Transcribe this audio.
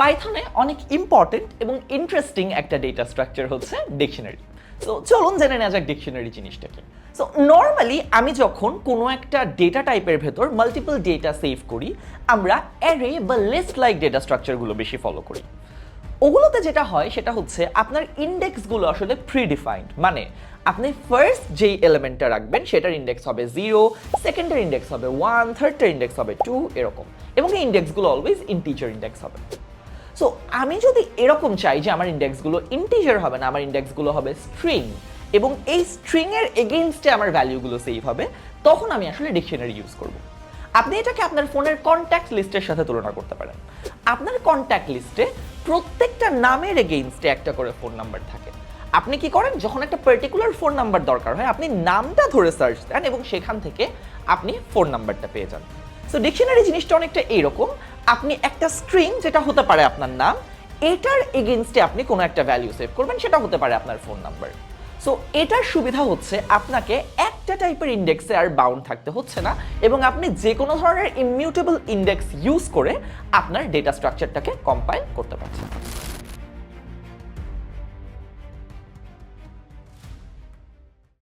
পাইথনে অনেক ইম্পর্টেন্ট এবং ইন্টারেস্টিং একটা ডেটা স্ট্রাকচার হচ্ছে ডিকশনারি সো চলুন জেনে নেওয়া যাক ডিকশনারি জিনিসটা কি। সো নর্মালি আমি যখন কোনো একটা ডেটা টাইপের ভেতর মাল্টিপল ডেটা সেভ করি, আমরা অ্যারে বা লিস্ট লাইক ডেটা স্ট্রাকচারগুলো বেশি ফলো করি। ওগুলোতে যেটা হয়, সেটা হচ্ছে আপনার ইন্ডেক্সগুলো আসলে প্রিডিফাইন্ড মানে আপনি ফার্স্ট যেই এলিমেন্টটা রাখবেন, সেটার ইন্ডেক্স হবে জিরো সেকেন্ডের ইন্ডেক্স হবে ওয়ান থার্ডটার ইন্ডেক্স হবে টু এরকম। এবং এই ইন্ডেক্সগুলো অলওয়েজ ইন্টিজার ইন্ডেক্স হবে। সো আমি যদি এরকম চাই যে আমার ইন্ডেক্সগুলো ইন্টিজার হবে না, আমার ইন্ডেক্সগুলো হবে স্ট্রিং এবং এই স্ট্রিং এর এগেইনস্টে আমার ভ্যালুগুলো সেভ হবে, তখন আমি আসলে ডিকশনারি ইউজ করব। আপনি এটাকে আপনার ফোনের কন্ট্যাক্ট লিস্টের সাথে তুলনা করতে পারেন। আপনার কন্ট্যাক্ট লিস্টে প্রত্যেকটা নামের এগেইনস্টে একটা করে ফোন নাম্বার থাকে। আপনি কি করেন? যখন একটা পার্টিকুলার ফোন নাম্বার দরকার হয়, আপনি নামটা ধরে সার্চ দেন এবং সেখান থেকে আপনি ফোন নাম্বারটা পেয়ে যান। সো ডিকশনারি জিনিসটা অনেকটা এইরকম। আপনি একটা স্ট্রিং যেটা হতে পারে আপনার নাম, এটার এগেনস্টে আপনি কোনো একটা ভ্যালু সেভ করবেন, সেটা হতে পারে আপনার ফোন নাম্বার সো এটার সুবিধা হচ্ছে আপনাকে একটা টাইপের ইন্ডেক্সে আর বাউন্ড থাকতে হচ্ছে না এবং আপনি যে কোনো ধরনের ইমিউটেবল ইন্ডেক্স ইউজ করে আপনার ডেটা স্ট্রাকচারটাকে কম্পাইল করতে পারছেন।